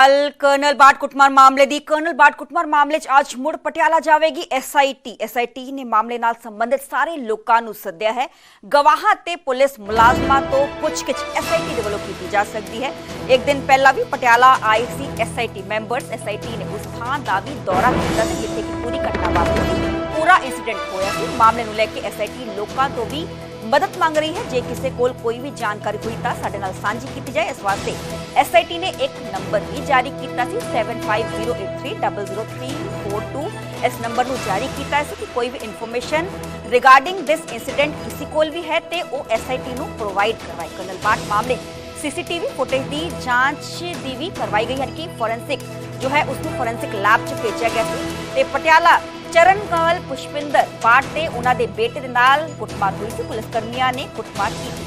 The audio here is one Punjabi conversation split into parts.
ਕੱਲ ਕਰਨਲ ਬਾਟ ਕੁੱਟਮਾਰ ਮਾਮਲੇ ਦੀ ਕਰਨਲ ਬਾਟ ਕੁੱਟਮਾਰ ਮਾਮਲੇ 'ਚ ਅੱਜ ਮੁੜ ਪਟਿਆਲਾ ਜਾਵੇਗੀ ਐਸਆਈਟੀ ਐਸਆਈਟੀ ਨੇ ਮਾਮਲੇ ਨਾਲ ਸੰਬੰਧਿਤ ਸਾਰੇ ਲੋਕਾਂ ਨੂੰ ਸੱਦਿਆ ਹੈ ਗਵਾਹਾਂ ਤੇ ਪੁਲਿਸ ਮੁਲਾਜ਼ਮਾਂ ਤੋਂ ਪੁੱਛਗਿੱਛ ਐਸਆਈਟੀ ਦੇ ਵੱਲੋਂ ਕੀਤੀ ਜਾ ਸਕਦੀ ਹੈ ਇੱਕ ਦਿਨ ਪਹਿਲਾਂ ਵੀ ਪਟਿਆਲਾ ਆਏ ਸੀ ਐਸਆਈਟੀ ਮੈਂਬਰਸ ਐਸਆਈਟੀ ਨੇ ਉਸ ਥਾਂ ਦਾ ਵੀ ਦੌਰਾ ਕੀਤਾ ਸੀ ਜਿੱਥੇ ਕਿ ਪੂਰੀ ਘਟਨਾ ਵਾਪਰੀ ਸੀ ਪੂਰਾ ਇਨਸੀਡੈਂਟ ਹੋਇਆ ਸੀ ਮਾਮਲੇ ਨੂੰ ਲੈ ਕੇ ਐਸਆਈਟੀ ਲੋਕਾਂ ਤੋਂ ਵੀ ਮਦਦ ਮੰਗ ਰਹੀ ਹੈ। ਜੇ ਕਿਸੇ ਕੋਲ ਕੋਈ ਵੀ ਜਾਣਕਾਰੀ ਹੋਈ ਤਾਂ ਸਾਡੇ ਨਾਲ ਸਾਂਝੀ ਕੀਤੀ ਜਾਏ। ਇਸ ਵਾਸਤੇ ਐਸਆਈਟੀ ਨੇ ਇੱਕ ਨੰਬਰ ਵੀ ਜਾਰੀ ਕੀਤਾ ਸੀ। 7508300342 ਇਸ ਨੰਬਰ ਨੂੰ ਜਾਰੀ ਕੀਤਾ ਸੀ ਕਿ ਕੋਈ ਵੀ ਇਨਫੋਰਮੇਸ਼ਨ ਰਿਗਾਰਡਿੰਗ ਦਿਸ ਇਨਸੀਡੈਂਟ ਕਿਸੇ ਕੋਲ ਵੀ ਹੈ ਤੇ ਉਹ ਐਸਆਈਟੀ ਨੂੰ ਪ੍ਰੋਵਾਈਡ ਕਰਵਾਏ। ਕਰਨਲ ਬਾਟ ਮਾਮਲੇ ਸੀਸੀਟੀਵੀ ਫੁਟੇਜ ਦੀ ਜਾਂਚ ਦੀ ਵੀ ਕਰਵਾਈ ਗਈ ਹੈ। ਕਿ ਫੋਰੈਂਸਿਕ ਜੋ ਹੈ ਉਸ ਨੂੰ ਫੋਰੈਂਸਿਕ ਲੈਬ 'ਚ ਭੇਜਿਆ ਗਿਆ ਸੀ। ਤੇ ਪਟਿਆਲਾ ਚਰਨ ਕਮਲ ਪੁਸ਼ਪਿੰਦਰ ਪਾਟ ਤੇ ਉਹਨਾਂ ਦੇ ਬੇਟੇ ਦੇ ਨਾਲ ਕੁੱਟਮਾਰ ਹੋਈ ਸੀ। ਪੁਲਿਸ ਕਰਮੀਆਂ ਨੇ ਕੁੱਟਮਾਰ ਕੀਤੀ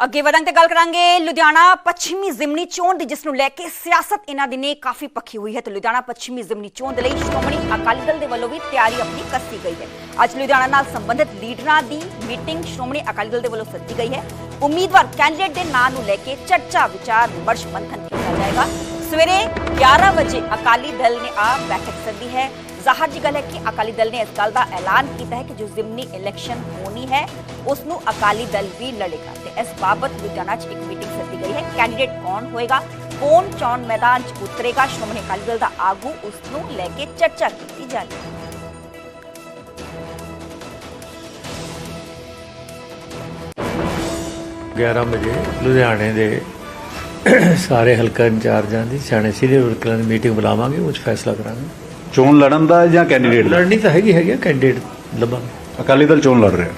ਅੱਗੇ ਵਧਾਂਗੇ ਤੇ ਗੱਲ ਕਰਾਂਗੇ ਲੁਧਿਆਣਾ ਪੱਛਮੀ ਜ਼ਿਮਨੀ ਚੋਣ ਦੀ, ਜਿਸ ਨੂੰ ਲੈ ਕੇ ਸਿਆਸਤ ਇਹਨਾਂ ਦਿਨੇ ਕਾਫੀ ਪੱਖੀ ਹੋਈ ਹੈ ਤੇ ਲੁਧਿਆਣਾ ਪੱਛਮੀ ਜ਼ਿਮਨੀ ਚੋਣ ਦੇ ਲਈ ਸ਼੍ਰੋਮਣੀ ਅਕਾਲੀ ਦਲ ਦੇ ਵੱਲੋਂ ਵੀ ਤਿਆਰੀ ਆਪਣੀ ਕੱਸੀ ਗਈ ਹੈ। ਅੱਜ ਲੁਧਿਆਣਾ ਨਾਲ ਸੰਬੰਧਿਤ ਲੀਡਰਾਂ ਦੀ ਮੀਟਿੰਗ ਸ਼੍ਰੋਮਣੀ ਅਕਾਲੀ ਦਲ ਦੇ ਵੱਲੋਂ ਸੱਦੀ ਗਈ ਹੈ। ਉਮੀਦਵਾਰ ਕੈਂਡੀਡੇਟ ਦੇ ਨਾਂ ਨੂੰ ਲੈ ਕੇ ਚਰਚਾ, ਵਿਚਾਰ, ਵਿਮਰਸ਼ ਮੰਥਨ ਕੀਤਾ ਜਾਏਗਾ। ਸਵੇਰੇ 11 ਵਜੇ ਅਕਾਲੀ ਦਲ ਨੇ ਆ ਬੈਠਕ ਸੱਦੀ ਹੈ। ਜ਼ਾਹਰ ਜੀ ਗੱਲ ਹੈ ਕਿ ਅਕਾਲੀ ਦਲ ਨੇ ਇਸ ਗੱਲ ਦਾ ਐਲਾਨ ਕੀਤਾ ਹੈ ਕਿ ਜੋ ਜ਼ਿਮਨੀ ਇਲੈਕਸ਼ਨ ਹੋਣੀ ਹੈ ਉਸ ਨੂੰ ਅਕਾਲੀ ਦਲ ਵੀ ਲੜੇਗਾ ਤੇ ਇਸ ਬਾਬਤ ਲੁਧਿਆਣਾ 'ਚ ਇੱਕ ਮੀਟਿੰਗ ਸੱਦੀ ਗਈ ਹੈ। ਕੈਂਡੀਡੇਟ ਕੌਣ ਹੋਏਗਾ, ਕੌਣ ਚੋਣ ਮੈਦਾਨ 'ਚ ਉਤਰੇਗਾ? ਸ਼੍ਰੋਮਣੀ ਅਕਾਲੀ ਦਲ ਦਾ ਆਗੂ ਉਸ ਨੂੰ ਲੈ ਕੇ ਚਰਚਾ ਕੀਤੀ ਜਾਣੀ ਹੈ। 11 ਵਜੇ ਲੁਧਿਆਣੇ ਦੇ ਸਾਰੇ ਹਲਕਾ ਇੰਚਾਰਜਾਂ ਦੀ, ਸਿਆਣੇ ਸੀਨੀਅਰ ਵਰਕਰਾਂ ਦੀ ਮੀਟਿੰਗ ਬੁਲਾਵਾਂਗੇ, ਉਹ ਫੈਸਲਾ ਕਰਾਂਗੇ। ਚੋਣ ਲੜਨ ਦਾ ਜਾਂ ਕੈਂਡੀਡੇਟ ਦਾ? ਲੜਨੀ ਤਾਂ ਹੈਗੀ ਹੈਗੀ ਕੈਂਡੀਡੇਟ ਲੱਭਾਂਗੇ ਅਕਾਲੀ ਦਲ ਚੋਣ ਲੜ ਰਿਹਾ।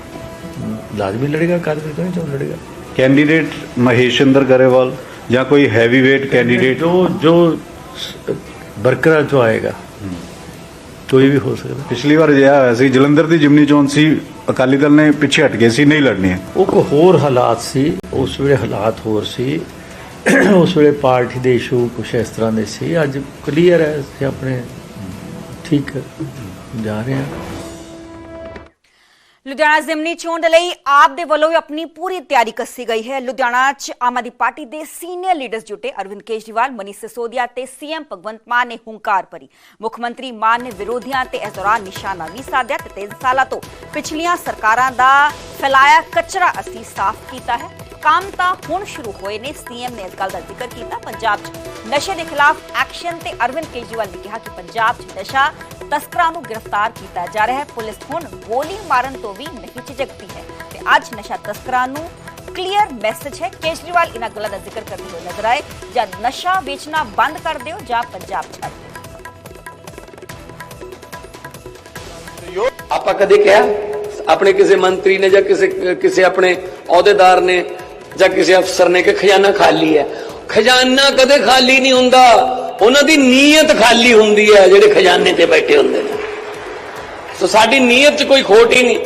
ਲਾਜ਼ਮੀ ਲੜੇਗਾ ਕਾਦਰ ਕਿਉਂ ਨਹੀਂ ਚੋਣ ਲੜੇਗਾ? ਕੈਂਡੀਡੇਟ ਮਹੇਸ਼ਿੰਦਰ ਗਰੇਵਾਲ ਜਾਂ ਕੋਈ ਹੈਵੀ weight ਕੈਂਡੀਡੇਟ ਜੋ ਜੋ ਸ- ਵਰਕਰਾਂ ਚੋਂ ਆਏਗਾ ਕੋਈ ਵੀ ਹੋ ਸਕਦਾ। ਪਿਛਲੀ ਵਾਰ ਜਿਹਾ ਹੋਇਆ ਸੀ ਜਲੰਧਰ ਦੀ ਜਿਮਨੀ ਚੋਣ ਸੀ ਅਕਾਲੀ ਦਲ ਨੇ ਪਿੱਛੇ ਹਟ ਗਏ ਸੀ ਨਹੀਂ ਲੜਨੀ ਹੈ। ਉਹ ਕੋ ਹੋਰ ਹਾਲਾਤ ਸੀ ਉਸ ਵੇਲੇ ਹਾਲਾਤ ਹੋਰ ਸੀ ਉਸ ਵੇਲੇ ਪਾਰਟੀ ਦੇ ਇਸ਼ੂ ਕੁਛ ਇਸ ਤਰ੍ਹਾਂ ਦੇ ਸੀ ਅੱਜ ਕਲੀਅਰ ਹੈ ਅਸੀਂ ਆਪਣੇ ਠੀਕ ਜਾ ਰਹੇ ਹਾਂ। ਲੁਧਿਆਣਾ ਜ਼ਿਮਨੀ ਚੋਣ ਦੇ ਲਈ ਆਪ ਦੇ ਵੱਲੋਂ ਵੀ ਆਪਣੀ ਪੂਰੀ ਤਿਆਰੀ ਕੱਸੀ ਗਈ ਹੈ। ਲੁਧਿਆਣਾ 'ਚ ਆਮ ਆਦਮੀ ਪਾਰਟੀ ਦੇ ਸੀਨੀਅਰ ਲੀਡਰਸ ਜੁਟੇ ਅਰਵਿੰਦ ਕੇਜਰੀਵਾਲ ਮਨੀਸ਼ ਸਿਸੋਦੀਆ ਤੇ ਸੀਐਮ ਭਗਵੰਤ ਮਾਨ ਨੇ ਹੁੰਕਾਰ ਭਰੀ। ਮੁੱਖ ਮੰਤਰੀ ਮਾਨ ਨੇ ਵਿਰੋਧੀਆਂ ਤੇ ਇਸ ਦੌਰਾਨ ਨਿਸ਼ਾਨਾ ਵੀ ਸਾਧਿਆ ਤੇ 3 ਸਾਲਾਂ ਤੋਂ ਪਿਛਲੀਆਂ ਸਰਕਾਰਾਂ ਦਾ ਫੈਲਾਇਆ ਕਚਰਾ ਅਸੀਂ ਸਾਫ਼ ਕੀਤਾ ਹੈ। ਕੰਮ ਤਾਂ ਹੁਣ ਸ਼ੁਰੂ ਹੋਏ ਨੇ, ਸੀਐਮ ਨੇ ਇਸ ਗੱਲ ਦਾ ਜ਼ਿਕਰ ਕੀਤਾ। ਪੰਜਾਬ 'ਚ ਨਸ਼ੇ ਦੇ ਖਿਲਾਫ ਐਕਸ਼ਨ ਤੇ ਅਰਵਿੰਦ ਕੇਜਰੀਵਾਲ ਨੇ ਕਿਹਾ ਕਿ ਪੰਜਾਬ 'ਚ ਨਸ਼ਾ ਤਸਕਰਾਂ ਨੂੰ ਗ੍ਰਿਫਤਾਰ ਕੀਤਾ ਜਾ ਰਿਹਾ ਹੈ। ਪੁਲਿਸ ਹੁਣ ਗੋਲੀ ਮਾਰਨ ਤੋਂ ਵੀ ਨਹੀਂ ਝਿਜਕਦੀ ਹੈ। ਤੇ ਅੱਜ ਨਸ਼ਾ ਤਸਕਰਾਂ ਨੂੰ ਕਲੀਅਰ ਮੈਸੇਜ ਹੈ। ਕੇਜਰੀਵਾਲ ਇਹਨਾਂ ਗੱਲਾਂ ਦਾ ਜ਼ਿਕਰ ਕਰਦੇ ਹੋਏ ਨਜ਼ਰ ਆਏ। ਜਦ ਨਸ਼ਾ ਵੇਚਣਾ ਬੰਦ ਕਰ ਦਿਓ ਜਾਂ ਪੰਜਾਬ ਛੱਡ ਦਿਓ। ਆਪਾਂ ਕਦੇ ਕਿਹਾ? ਆਪਣੇ ਕਿਸੇ ਮੰਤਰੀ ਨੇ ਜਾਂ ਕਿਸੇ ਕਿਸੇ ਆਪਣੇ ਅਹੁਦੇਦਾਰ ਨੇ ਜਾਂ ਕਿਸੇ ਅਫਸਰ ਨੇ ਕਿ ਖਜ਼ਾਨਾ ਖਾਲੀ ਹੈ। ਖਜ਼ਾਨਾ ਕਦੇ ਖਾਲੀ ਨਹੀਂ ਹੁੰਦਾ। ਉਹਨਾਂ ਦੀ ਨੀਅਤ ਖਾਲੀ ਹੁੰਦੀ ਹੈ, ਜਿਹੜੇ ਖਜ਼ਾਨੇ ਤੇ ਬੈਠੇ ਹੁੰਦੇ ਨੇ। ਸੋ ਸਾਡੀ ਨੀਅਤ 'ਚ ਕੋਈ ਖੋਟ ਹੀ ਨਹੀਂ।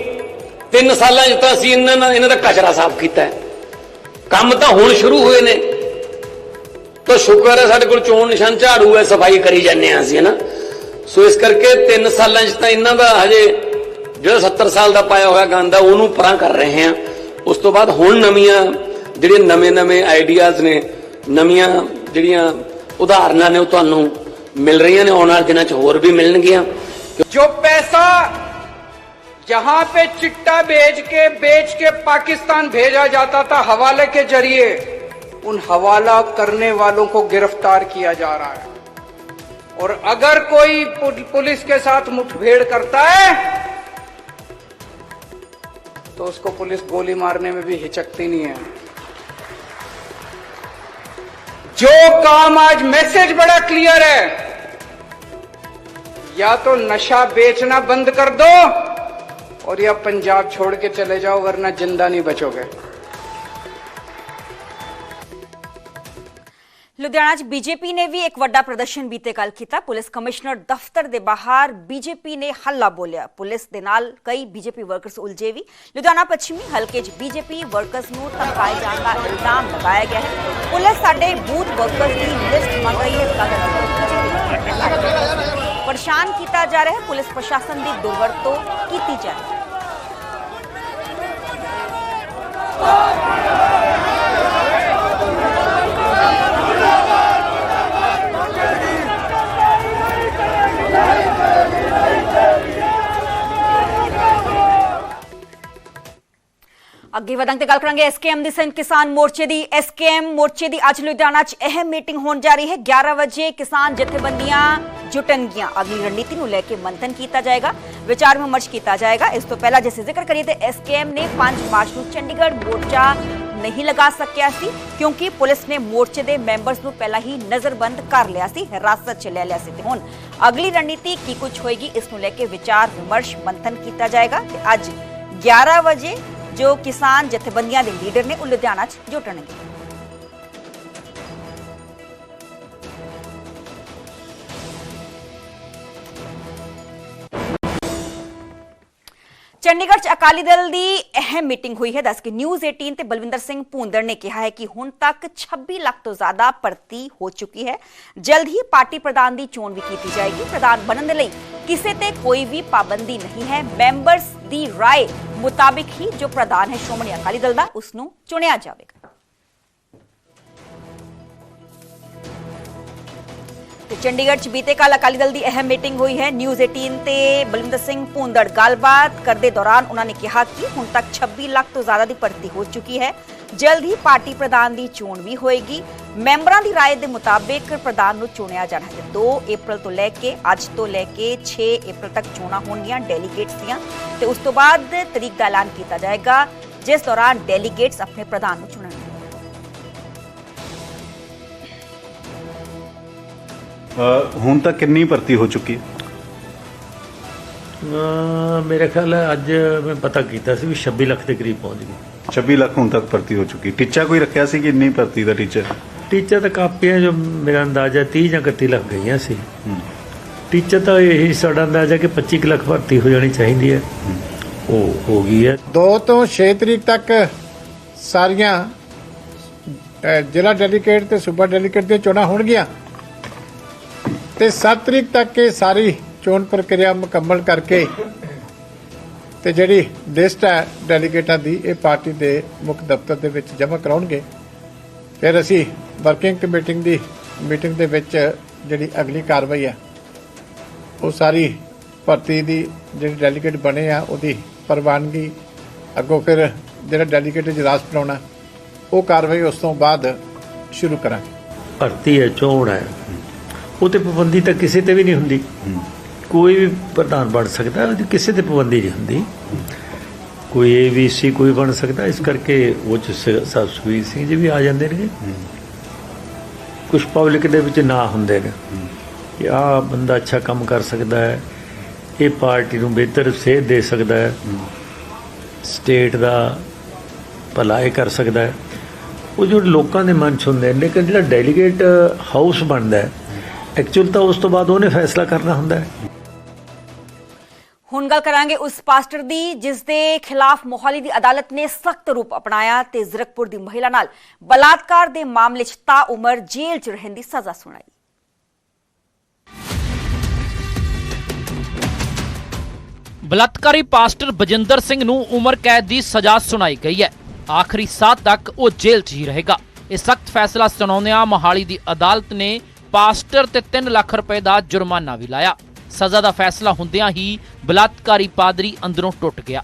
ਤਿੰਨ ਸਾਲਾਂ 'ਚ ਤਾਂ ਅਸੀਂ ਇਹਨਾਂ ਨਾਲ ਇਹਨਾਂ ਦਾ ਕਚਰਾ ਸਾਫ਼ ਕੀਤਾ ਹੈ। ਕੰਮ ਤਾਂ ਹੁਣ ਸ਼ੁਰੂ ਹੋਏ ਨੇ। ਤਾਂ ਸ਼ੁਕਰ ਹੈ ਸਾਡੇ ਕੋਲ ਚੋਣ ਨਿਸ਼ਾਨ ਝਾੜੂ ਹੈ, ਸਫ਼ਾਈ ਕਰੀ ਜਾਂਦੇ ਆ ਅਸੀਂ ਹਨਾ ਸੋ ਇਸ ਕਰਕੇ ਤਿੰਨ ਸਾਲਾਂ 'ਚ ਤਾਂ ਇਹਨਾਂ ਦਾ ਹਜੇ ਜਿਹੜਾ 70 ਸਾਲ ਦਾ ਪਾਇਆ ਹੋਇਆ ਗੰਦ ਆ, ਉਹਨੂੰ ਪਰਾਂ ਕਰ ਰਹੇ ਆ ਉਸ ਤੋਂ ਬਾਅਦ ਹੁਣ ਨਵੀਆਂ ਜਿਹੜੀਆਂ ਨਵੇਂ-ਨਵੇਂ ਆਈਡੀਆਜ਼ ਨੇ ਨਵੀਆਂ ਜਿਹੜੀਆਂ ਉਦਾਹਰਨਾਂ ਨੇ ਉਹ ਤੁਹਾਨੂੰ ਮਿਲ ਰਹੀਆਂ ਨੇ ਆਉਣ ਵਾਲੇ ਦਿਨਾਂ 'ਚ ਹੋਰ ਵੀ ਮਿਲਣਗੀਆਂ जो पैसा जहां पे चिट्टा बेच के बेच के पाकिस्तान भेजा जाता था हवाले के जरिए उन हवाला करने वालों को गिरफ्तार किया जा रहा है और अगर कोई पुल- पुलिस के साथ मुठभेड़ करता है तो उसको पुलिस गोली मारने में भी हिचकती नहीं है जो काम आज मैसेज बड़ा क्लियर है, या तो नशा बेचना बंद कर दो और या पंजाब छोड़ के चले जाओ, वरना ज़िंदा नहीं बचोगे। ਲੁਧਿਆਣਾ 'ਚ ਬੀਜੇਪੀ ਨੇ ਵੀ ਇੱਕ ਵੱਡਾ ਪ੍ਰਦਰਸ਼ਨ ਬੀਤੇ ਕੱਲ ਕੀਤਾ ਪੁਲਿਸ ਕਮਿਸ਼ਨਰ ਦਫ਼ਤਰ ਦੇ ਬਾਹਰ ਬੀਜੇਪੀ ਨੇ ਹੱਲਾ ਬੋਲਿਆ ਪੁਲਿਸ ਦੇ ਨਾਲ ਕਈ ਬੀਜੇਪੀ ਵਰਕਰਸ ਉਲਝੇ ਵੀ ਲੁਧਿਆਣਾ ਪੱਛਮੀ ਹਲਕੇ 'ਚ ਬੀਜੇਪੀ ਵਰਕਰਸ ਨੂੰ ਧਮਕਾਏ ਜਾਣ ਦਾ ਇਲਜ਼ਾਮ ਲਗਾਇਆ ਗਿਆ ਹੈ ਪੁਲਿਸ ਸਾਡੇ ਬੂਥ ਵਰਕਰਸ ਦੀ ਲਿਸਟ ਮੰਗ ਰਹੀ ਹੈ ਇਸ ਗੱਲ ਦਾ ਜ਼ਿਕਰ BJP ਨੇ ਕੀਤਾ। ਪਰੇਸ਼ਾਨ ਕੀਤਾ ਜਾ ਰਿਹਾ ਹੈ ਪੁਲਿਸ ਪ੍ਰਸ਼ਾਸਨ ਦੀ ਦੁਰਵਰਤੋਂ ਕੀਤੀ ਜਾ ਰਹੀ ਹੈ ਅੱਗੇ ਵਧਾਂਗੇ ਤੇ ਗੱਲ ਕਰਾਂਗੇ ਐਸਕੇਐਮ ਦੀ ਸੰਯੁਕਤ ਕਿਸਾਨ ਮੋਰਚੇ ਦੀ। ਐਸਕੇਐਮ ਮੋਰਚੇ ਦੀ ਅੱਜ ਲੁਧਿਆਣਾ 'ਚ ਅਹਿਮ ਮੀਟਿੰਗ ਹੋਣ ਜਾ ਰਹੀ ਹੈ। 11 ਵਜੇ ਕਿਸਾਨ ਜਥੇਬੰਦੀਆਂ ਜੁਟਣਗੀਆਂ। ਅਗਲੀ ਰਣਨੀਤੀ ਨੂੰ ਲੈ ਕੇ ਮੰਥਨ ਕੀਤਾ ਜਾਏਗਾ, ਵਿਚਾਰ ਵਿਮਰਸ਼ ਕੀਤਾ ਜਾਏਗਾ। ਇਸ ਤੋਂ ਪਹਿਲਾਂ ਜੇ ਜ਼ਿਕਰ ਕਰੀਏ ਤੇ ਐਸਕੇਐਮ ਨੇ 5 ਮਾਰਚ ਨੂੰ ਚੰਡੀਗੜ੍ਹ ਮੋਰਚਾ ਨਹੀਂ ਲਗਾ ਸਕਿਆ ਸੀ, ਕਿਉਂਕਿ ਪੁਲਿਸ ਨੇ ਮੋਰਚੇ ਦੇ ਮੈਂਬਰਸ ਨੂੰ ਪਹਿਲਾਂ ਹੀ ਨਜ਼ਰਬੰਦ ਕਰ ਲਿਆ ਸੀ, ਹਿਰਾਸਤ 'ਚ ਲੈ ਲਿਆ ਸੀ। ਤੇ ਹੁਣ ਅਗਲੀ ਰਣਨੀਤੀ ਕੀ ਕੁਝ ਹੋਏਗੀ, ਇਸ ਨੂੰ ਲੈ ਕੇ ਵਿਚਾਰ ਵਿਮਰਸ਼ ਮੰਥਨ ਕੀਤਾ ਜਾਏਗਾ। ਤੇ ਅੱਜ 11 ਵਜੇ ਜੋ ਕਿਸਾਨ ਜਥੇਬੰਦੀਆਂ ਦੇ ਲੀਡਰ ਨੇ ਉਹ ਲੁਧਿਆਣਾ 'ਚ ਜੁਟਣਗੇ। ਚੰਡੀਗੜ੍ਹ 'ਚ ਅਕਾਲੀ ਦਲ ਦੀ ਅਹਿਮ ਮੀਟਿੰਗ ਹੋਈ ਹੈ। ਦੱਸ ਕੇ ਨਿਊਜ਼ 18 ਤੇ ਬਲਵਿੰਦਰ ਸਿੰਘ ਭੂੰਦੜ ਨੇ ਕਿਹਾ ਹੈ ਕਿ ਹੁਣ ਤੱਕ 26 ਲੱਖ ਤੋਂ ਜ਼ਿਆਦਾ ਭਰਤੀ ਹੋ ਚੁੱਕੀ ਹੈ। ਜਲਦ ਹੀ ਪਾਰਟੀ ਪ੍ਰਧਾਨ ਦੀ ਚੋਣ ਵੀ ਕੀਤੀ ਜਾਏਗੀ। ਪ੍ਰਧਾਨ ਬਣਨ ਦੇ ਲਈ ਕਿਸੇ ਤੇ ਕੋਈ ਵੀ ਪਾਬੰਦੀ ਨਹੀਂ ਹੈ। ਮੈਂਬਰਸ ਦੀ ਰਾਏ ਮੁਤਾਬਿਕ ਹੀ ਜੋ ਪ੍ਰਧਾਨ ਹੈ ਸ਼੍ਰੋਮਣੀ ਅਕਾਲੀ ਦਲ ਦਾ ਉਸ ਨੂੰ ਚੁਣਿਆ ਜਾਵੇਗਾ। ਤੇ ਚੰਡੀਗੜ੍ਹ 'ਚ ਬੀਤੇ ਕੱਲ ਅਕਾਲੀ ਦਲ ਦੀ ਅਹਿਮ ਮੀਟਿੰਗ ਹੋਈ ਹੈ। ਨਿਊਜ਼ 18 ਤੇ ਬਲਵਿੰਦਰ ਸਿੰਘ ਭੂੰਦੜ ਗੱਲਬਾਤ ਕਰਦੇ ਦੌਰਾਨ ਉਹਨਾਂ ਨੇ ਕਿਹਾ ਕਿ ਹੁਣ ਤੱਕ 26 ਲੱਖ ਤੋਂ ਜ਼ਿਆਦਾ ਦੀ ਭਰਤੀ ਹੋ ਚੁੱਕੀ ਹੈ। ਜਲਦ ਹੀ ਪਾਰਟੀ ਪ੍ਰਧਾਨ ਦੀ ਚੋਣ ਵੀ ਹੋਏਗੀ। ਮੈਂਬਰਾਂ ਦੀ ਰਾਏ ਦੇ ਮੁਤਾਬਿਕ ਪ੍ਰਧਾਨ ਨੂੰ ਚੁਣਿਆ ਜਾਣਾ ਹੈ। 2 ਅਪ੍ਰੈਲ ਤੋਂ ਲੈ ਕੇ, ਅੱਜ ਤੋਂ ਲੈ ਕੇ 6 ਅਪ੍ਰੈਲ ਤੱਕ ਚੋਣਾਂ ਹੋਣਗੀਆਂ ਡੈਲੀਗੇਟਸ ਦੀਆਂ ਤੇ ਉਸ ਤੋਂ ਬਾਅਦ ਤਰੀਕ ਦਾ ਐਲਾਨ ਕੀਤਾ ਜਾਏਗਾ। ਜਿਸ ਦੌਰਾਨ ਡੈਲੀਗੇਟਸ ਆਪਣੇ ਪ੍ਰਧਾਨ ਨੂੰ ਚੁਣਨ ਹੁਣ ਤੱਕ ਕਿੰਨੀ ਭਰਤੀ ਹੋ ਚੁੱਕੀ ਹੈ? ਅਹ ਮੇਰੇ ਖਿਆਲ ਹੈ ਅੱਜ ਮੈਂ ਪਤਾ ਕੀਤਾ ਸੀ ਵੀ 26 ਲੱਖ ਦੇ ਕਰੀਬ ਪਹੁੰਚ ਗਈ। 26 ਲੱਖ ਹੁਣ ਤੱਕ ਭਰਤੀ ਹੋ ਚੁੱਕੀ। ਟੀਚਾ ਕੋਈ ਰੱਖਿਆ ਸੀ ਕਿ ਇੰਨੀ ਭਰਤੀ ਦਾ ਟੀਚਰ ਟੀਚਰ ਤਾਂ ਕਾਪੀਆਂ ਜੋ ਮੇਰਾ ਅੰਦਾਜ਼ਾ 30 ਜਾਂ 31 ਲੱਖ ਗਈਆਂ ਸੀ। ਟੀਚਰ ਤਾਂ ਇਹੀ ਸਾਡਾ ਅੰਦਾਜ਼ਾ ਕਿ 25 ਕੁ ਲੱਖ ਭਰਤੀ ਹੋ ਜਾਣੀ ਚਾਹੀਦੀ ਹੈ। ਉਹ ਹੋ ਗਈ ਹੈ। 2 ਤੋਂ 6 ਤਰੀਕ ਤੱਕ ਸਾਰੀਆਂ ਅਹ, ਜ਼ਿਲ੍ਹਾ ਡੈਲੀਗੇਟ ਤੇ ਸੂਬਾ ਡੈਲੀਗੇਟ ਦੀਆਂ ਚੋਣਾਂ ਹੋਣਗੀਆਂ। ਤੇ 7 ਤਰੀਕ ਤੱਕ ਇਹ ਸਾਰੀ ਚੋਣ ਪ੍ਰਕਿਰਿਆ ਮੁਕੰਮਲ ਕਰਕੇ ਤੇ ਜਿਹੜੀ ਲਿਸਟ ਹੈ ਡੈਲੀਗੇਟਾਂ ਦੀ, ਇਹ ਪਾਰਟੀ ਦੇ ਮੁੱਖ ਦਫ਼ਤਰ ਦੇ ਵਿੱਚ ਜਮ੍ਹਾਂ ਕਰਾਉਣਗੇ। ਫਿਰ ਅਸੀਂ ਵਰਕਿੰਗ ਕਮੇਟੀ ਦੀ ਮੀਟਿੰਗ ਦੇ ਵਿੱਚ ਜਿਹੜੀ ਅਗਲੀ ਕਾਰਵਾਈ ਹੈ, ਉਹ ਸਾਰੀ ਭਰਤੀ ਦੀ ਜਿਹੜੀ ਡੈਲੀਗੇਟ ਬਣੇ ਆ, ਉਹਦੀ ਪ੍ਰਵਾਨਗੀ, ਅੱਗੋਂ ਫਿਰ ਜਿਹੜਾ ਡੈਲੀਗੇਟ ਇਜਲਾਸ ਬਣਾਉਣਾ, ਉਹ ਕਾਰਵਾਈ ਉਸ ਤੋਂ ਬਾਅਦ ਸ਼ੁਰੂ ਕਰਾਂਗੇ। ਭਰਤੀ ਹੈ, ਚੋਣ ਹੈ। ਉਹ ਤੇ ਪਾਬੰਦੀ ਤਾਂ ਕਿਸੇ ਤੇ ਵੀ ਨਹੀਂ ਹੁੰਦੀ। ਕੋਈ ਵੀ ਪ੍ਰਧਾਨ ਬਣ ਸਕਦਾ ਕਿਸੇ ਤੇ ਪਾਬੰਦੀ ਨਹੀਂ ਹੁੰਦੀ। ਕੋਈ ਏਬੀਸੀ ਕੋਈ ਬਣ ਸਕਦਾ ਇਸ ਕਰਕੇ ਉਹ ਚ ਸ- ਸਾਹਿਬ ਸੁਖਬੀਰ ਸਿੰਘ ਜੀ ਵੀ ਆ ਜਾਂਦੇ ਨੇ ਕੁਝ ਪਬਲਿਕ ਦੇ ਵਿੱਚ ਨਾ ਹੁੰਦੇ ਨੇ। ਕਿ ਆਹ ਬੰਦਾ ਅੱਛਾ ਕੰਮ ਕਰ ਸਕਦਾ ਹੈ ਇਹ ਪਾਰਟੀ ਨੂੰ ਬਿਹਤਰ ਸੇਧ ਦੇ ਸਕਦਾ ਹੈ। ਸਟੇਟ ਦਾ ਭਲਾ ਇਹ ਕਰ ਸਕਦਾ ਹੈ। ਉਹ ਜੋ ਲੋਕਾਂ ਦੇ ਮਨ ਚ ਹੁੰਦੇ ਨੇ ਲੇਕਿਨ ਜਿਹੜਾ ਡੈਲੀਗੇਟ ਹਾਊਸ ਬਣਦਾ ਹੈ ਐਕਚੁਅਲ ਤਾਂ ਉਸ ਤੋਂ ਬਾਅਦ ਉਹਨੇ ਫੈਸਲਾ ਕਰਨਾ ਹੁੰਦਾ ਹੈ। ਹੁਣ ਗੱਲ ਕਰਾਂਗੇ ਉਸ ਪਾਸਟਰ ਦੀ ਜਿਸ ਦੇ ਖਿਲਾਫ ਮੋਹਾਲੀ ਦੀ ਅਦਾਲਤ ਨੇ ਸਖਤ ਰੂਪ ਅਪਣਾਇਆ ਤੇ ਜ਼ਰਕਪੁਰ ਦੀ ਮਹਿਲਾ ਨਾਲ ਬਲਾਤਕਾਰ ਦੇ ਮਾਮਲੇ 'ਚ ਤਾ ਉਮਰ ਜੇਲ੍ਹ 'ਚ ਰਹਿਣ ਦੀ ਸਜ਼ਾ ਸੁਣਾਈ। ਬਲਾਤਕਾਰੀ ਪਾਸਟਰ ਬਜਿੰਦਰ ਸਿੰਘ ਨੂੰ ਉਮਰ ਕੈਦ ਦੀ ਸਜ਼ਾ ਸੁਣਾਈ ਗਈ ਹੈ। ਆਖਰੀ ਸਾਹ ਤੱਕ ਉਹ ਜੇਲ੍ਹ 'ਚ ਹੀ ਰਹੇਗਾ। ਇਹ ਸਖਤ ਫੈਸਲਾ ਸੁਣਾਉਂਦਿਆਂ ਮੋਹਾਲੀ ਦੀ ਅਦਾਲਤ ਨੇ ਪਾਸਟਰ ਤੇ 3 ਲੱਖ ਰੁਪਏ ਦਾ ਜੁਰਮਾਨਾ ਵੀ ਲਾਇਆ। ਸਜ਼ਾ ਦਾ ਫੈਸਲਾ ਹੁੰਦਿਆਂ ਹੀ ਬਲਾਤਕਾਰੀ ਪਾਦਰੀ ਅੰਦਰੋਂ ਟੁੱਟ ਗਿਆ।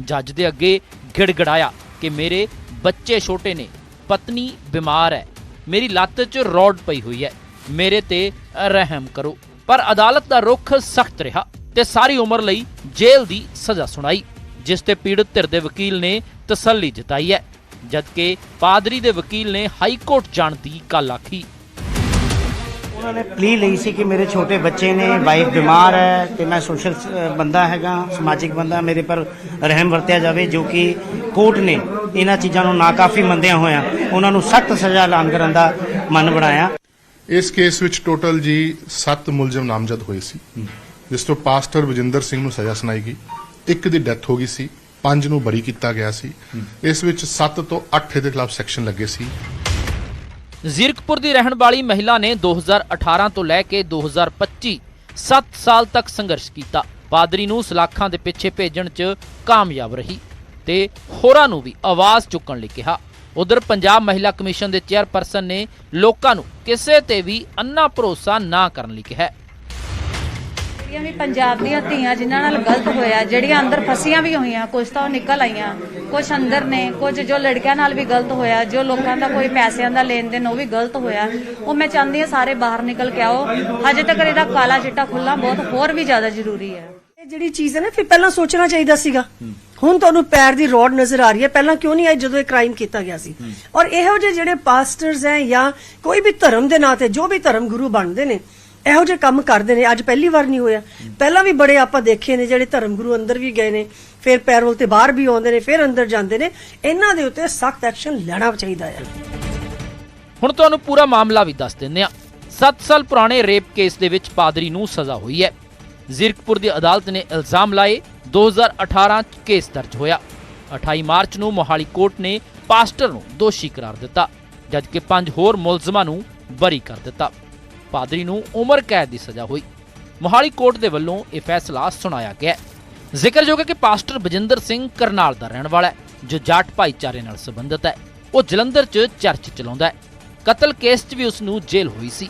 ਜੱਜ ਦੇ ਅੱਗੇ ਗਿੜਗੜਾਇਆ ਕਿ ਮੇਰੇ ਬੱਚੇ ਛੋਟੇ ਨੇ, ਪਤਨੀ ਬਿਮਾਰ ਹੈ, ਮੇਰੀ ਲੱਤ 'ਚ ਰੋਡ ਪਈ ਹੋਈ ਹੈ, ਮੇਰੇ ਤੇ ਰਹਿਮ ਕਰੋ। ਪਰ ਅਦਾਲਤ ਦਾ ਰੁਖ ਸਖਤ ਰਿਹਾ ਤੇ ਸਾਰੀ ਉਮਰ ਲਈ ਜੇਲ੍ਹ ਦੀ ਸਜ਼ਾ ਸੁਣਾਈ, ਜਿਸ ਤੇ ਪੀੜਤ ਧਿਰ ਦੇ ਵਕੀਲ ਨੇ ਤਸੱਲੀ ਜਤਾਈ ਹੈ, ਜਦਕਿ ਪਾਦਰੀ ਦੇ ਵਕੀਲ ਨੇ ਹਾਈ ਕੋਰਟ ਜਾਣ ਦੀ ਗੱਲ ਆਖੀ। ਉਹਨਾਂ ਨੇ ਪਲੀ ਲਈ ਸੀ ਕਿ ਮੇਰੇ ਛੋਟੇ ਬੱਚੇ ਨੇ ਵਾਈਫ ਬਿਮਾਰ ਹੈ ਤੇ ਮੈਂ ਸੋਸ਼ਲ ਬੰਦਾ ਹੈਗਾ ਸਮਾਜਿਕ ਬੰਦਾ ਮੇਰੇ ਪਰ ਰਹਿਮ ਵਰਤਿਆ ਜਾਵੇ ਜੋ ਕਿ ਕੋਰਟ ਨੇ ਇਹਨਾਂ ਚੀਜ਼ਾਂ ਨੂੰ ਨਾਕਾਫੀ ਮੰਨਦਿਆਂ ਹੋਇਆਂ ਉਹਨਾਂ ਨੂੰ ਸਖਤ ਸਜ਼ਾ ਐਲਾਨ ਕਰਨ ਦਾ ਮਨ ਬਣਾਇਆ ਇਸ ਕੇਸ ਵਿੱਚ ਟੋਟਲ ਜੀ 7 ਮੁਲਜ਼ਮ ਨਾਮਜ਼ਦ ਹੋਏ ਸੀ ਜਿਸ ਤੋਂ ਪਾਸਟਰ ਵਜਿੰਦਰ ਸਿੰਘ ਨੂੰ ਸਜ਼ਾ ਸੁਣਾਈ ਗਈ ਇੱਕ ਦੀ ਡੈਥ ਹੋ ਗਈ ਸੀ ਪੰਜ ਨੂੰ ਬਰੀ ਕੀਤਾ ਗਿਆ ਸੀ ਇਸ ਵਿੱਚ 7 ਤੋਂ 8 ਦੇ ਖਿਲਾਫ ਸੈਕਸ਼ਨ ਲੱਗੇ ਸੀ ਜ਼ੀਰਕਪੁਰ ਦੀ ਰਹਿਣ ਵਾਲੀ ਮਹਿਲਾ ਨੇ 2018 ਤੋਂ ਲੈ ਕੇ 2025 7 ਸਾਲ ਤੱਕ ਸੰਘਰਸ਼ ਕੀਤਾ। ਪਾਦਰੀ ਨੂੰ ਸਲਾਖਾਂ ਦੇ ਪਿੱਛੇ ਭੇਜਣ 'ਚ ਕਾਮਯਾਬ ਰਹੀ ਤੇ ਹੋਰਾਂ ਨੂੰ ਵੀ ਆਵਾਜ਼ ਚੁੱਕਣ ਲਈ ਕਿਹਾ। ਉਧਰ ਪੰਜਾਬ ਮਹਿਲਾ ਕਮਿਸ਼ਨ ਦੇ ਚੇਅਰਪਰਸਨ ਨੇ ਲੋਕਾਂ ਨੂੰ ਕਿਸੇ ਤੇ ਵੀ ਅੰਨਾ ਭਰੋਸਾ ਨਾ ਕਰਨ ਲਈ ਕਿਹਾ। ਜਿਹੜੀਆਂ ਵੀ ਪੰਜਾਬ ਦੀਆਂ ਧੀਆਂ ਜਿਨ੍ਹਾਂ ਨਾਲ ਗਲਤ ਹੋਇਆ, ਜਿਹੜੀਆਂ ਅੰਦਰ ਫਸੀਆਂ ਵੀ ਹੋਈਆਂ ਕੁਝ ਤਾਂ ਉਹ ਨਿਕਲ ਆਈਆਂ ਕੁਝ ਅੰਦਰ ਨੇ ਕੁਝ ਜੋ ਲੜਕਿਆਂ ਨਾਲ ਵੀ ਗਲਤ ਹੋਇਆ, ਜੋ ਲੋਕਾਂ ਦਾ ਕੋਈ ਪੈਸਿਆਂ ਦਾ ਲੈਣ ਦੇਣ ਉਹ ਵੀ ਗਲਤ ਹੋਇਆ, ਉਹ ਮੈਂ ਚਾਹੁੰਦੀ ਹਾਂ ਸਾਰੇ ਬਾਹਰ ਨਿਕਲ ਕੇ ਆਓ। ਹਜੇ ਤੱਕ ਇਹਦਾ ਕਾਲਾ ਚਿੱਟਾ ਖੁੱਲ੍ਹਣਾ ਬਹੁਤ ਹੋਰ ਵੀ ਜ਼ਿਆਦਾ ਜ਼ਰੂਰੀ ਹੈ। ਇਹ ਜਿਹੜੀ ਚੀਜ਼ ਹੈ ਨਾ, ਫਿਰ ਪਹਿਲਾਂ ਸੋਚਣਾ ਚਾਹੀਦਾ ਸੀਗਾ। ਹੁਣ ਤੁਹਾਨੂੰ ਪੈਰ ਦੀ ਰੋਡ ਨਜ਼ਰ ਆ ਰਹੀ ਹੈ। ਪਹਿਲਾਂ ਕਿਉਂ ਨਹੀਂ ਆਈ ਜਦੋਂ ਇਹ ਕ੍ਰਾਈਮ ਕੀਤਾ ਗਿਆ ਸੀ? ਔਰ ਇਹੋ ਜਿਹੇ ਜਿਹੜੇ ਪਾਸਟਰਸ ਹੈ ਜਾਂ ਕੋਈ ਵੀ ਧਰਮ ਦੇ ਨਾਂ ਤੇ, ਜੋ ਵੀ ਧਰਮ ਗੁਰੂ ਬਣਦੇ ਨੇ ਇਹੋ ਜਿਹੇ ਕੰਮ ਕਰਦੇ ਨੇ, ਅੱਜ ਪਹਿਲੀ ਵਾਰ ਨਹੀਂ ਹੋਇਆ। ਪਹਿਲਾਂ ਵੀ ਬੜੇ ਆਪਾਂ ਦੇਖੇ ਨੇ, ਜਿਹੜੇ ਧਰਮ ਗੁਰੂ ਅੰਦਰ ਵੀ ਗਏ ਨੇ, ਫਿਰ ਪੈਰੋਲ ਤੇ ਬਾਹਰ ਵੀ ਆਉਂਦੇ ਨੇ, ਫਿਰ ਅੰਦਰ ਜਾਂਦੇ ਨੇ, ਇਹਨਾਂ ਦੇ ਉੱਤੇ ਸਖਤ ਐਕਸ਼ਨ ਲੈਣਾ ਚਾਹੀਦਾ ਹੈ। ਹੁਣ ਤੁਹਾਨੂੰ ਪੂਰਾ ਮਾਮਲਾ ਵੀ ਦੱਸ ਦਿੰਦੇ ਹਾਂ। 7 ਸਾਲ ਪੁਰਾਣੇ ਰੇਪ ਕੇਸ ਦੇ ਵਿੱਚ ਪਾਦਰੀ ਨੂੰ ਸਜ਼ਾ ਹੋਈ ਹੈ। ਜ਼ੀਰਕਪੁਰ ਦੀ ਅਦਾਲਤ ਨੇ ਇਲਜ਼ਾਮ ਲਾਏ 2018 ਚ ਕੇਸ ਦਰਜ ਹੋਇਆ। 28 ਮਾਰਚ ਨੂੰ ਮੋਹਾਲੀ ਕੋਰਟ ਨੇ ਪਾਸਟਰ ਨੂੰ ਦੋਸ਼ੀ ਕਰਾਰ ਦਿੱਤਾ। ਜਦਕਿ ਪੰਜ ਹੋਰ ਮੁਲਜ਼ਮਾਂ ਨੂੰ ਬਰੀ ਕਰ ਦਿੱਤਾ। ਪਾਦਰੀ ਨੂੰ ਉਮਰ ਕੈਦ ਦੀ ਸਜ਼ਾ ਹੋਈ। ਮੋਹਾਲੀ ਕੋਰਟ ਦੇ ਵੱਲੋਂ ਇਹ ਫੈਸਲਾ ਸੁਣਾਇਆ ਗਿਆ ਜ਼ਿਕਰਯੋਗ ਹੈ ਕਿ ਪਾਸਟਰ ਬਜਿੰਦਰ ਸਿੰਘ ਕਰਨਾਲ ਦਾ ਰਹਿਣ ਵਾਲਾ ਹੈ, ਜੋ ਜਾਟ ਭਾਈਚਾਰੇ ਨਾਲ ਸੰਬੰਧਿਤ ਹੈ। ਉਹ ਜਲੰਧਰ 'ਚ ਚਰਚ ਚਲਾਉਂਦਾ ਹੈ। ਕਤਲ ਕੇਸ 'ਚ ਵੀ ਉਸ ਨੂੰ ਜੇਲ੍ਹ ਹੋਈ ਸੀ।